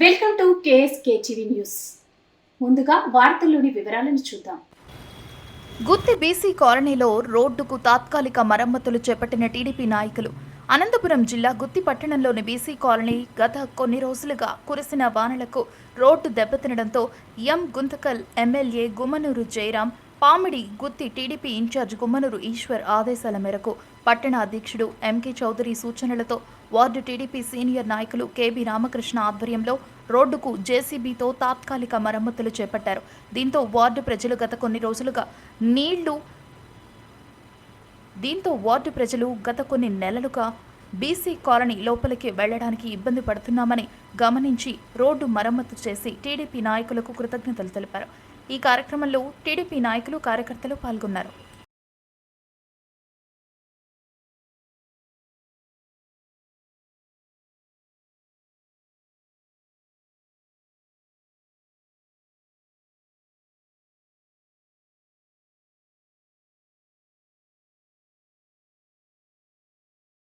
Welcome to KSK TV news. ముందుగా వార్తల్లోని వివరాలను చూద్దాం. గుత్తి బీసీ కాలనీలో రోడ్డుకు తాత్కాలిక మరమ్మతులు చేపట్టిన టీడీపీ నాయకులు అనంతపురం జిల్లా గుత్తి పట్టణంలోని బీసీ కాలనీ గత కొన్ని రోజులుగా కురిసిన వానలకు రోడ్డు దెబ్బతినడంతో M Guntakal MLA Gummanur Jayaram Pamidi Gutti TDP incharge Gummanur Eshwar ఆదేశాల మేరకు పట్టణ అధ్యక్షుడు ఎంకే చౌదరి సూచనలతో వార్డు టీడీపీ సీనియర్ నాయకులు కేబీ రామకృష్ణ ఆధ్వర్యంలో రోడ్డుకు జేసీబీతో తాత్కాలిక మరమ్మతులు చేపట్టారు. దీంతో వార్డు ప్రజలు గత కొన్ని రోజులుగా నీళ్ళు దీంతో వార్డు ప్రజలు గత కొన్ని నెలలుగా బీసీ కాలనీ లోపలికి వెళ్ళడానికి ఇబ్బంది పడుతున్నామని గమనించి రోడ్డు మరమ్మతు చేసి టీడీపీ నాయకులకు కృతజ్ఞతలు తెలిపారు. ఈ కార్యక్రమంలో టీడీపీ నాయకులు కార్యకర్తలు పాల్గొన్నారు.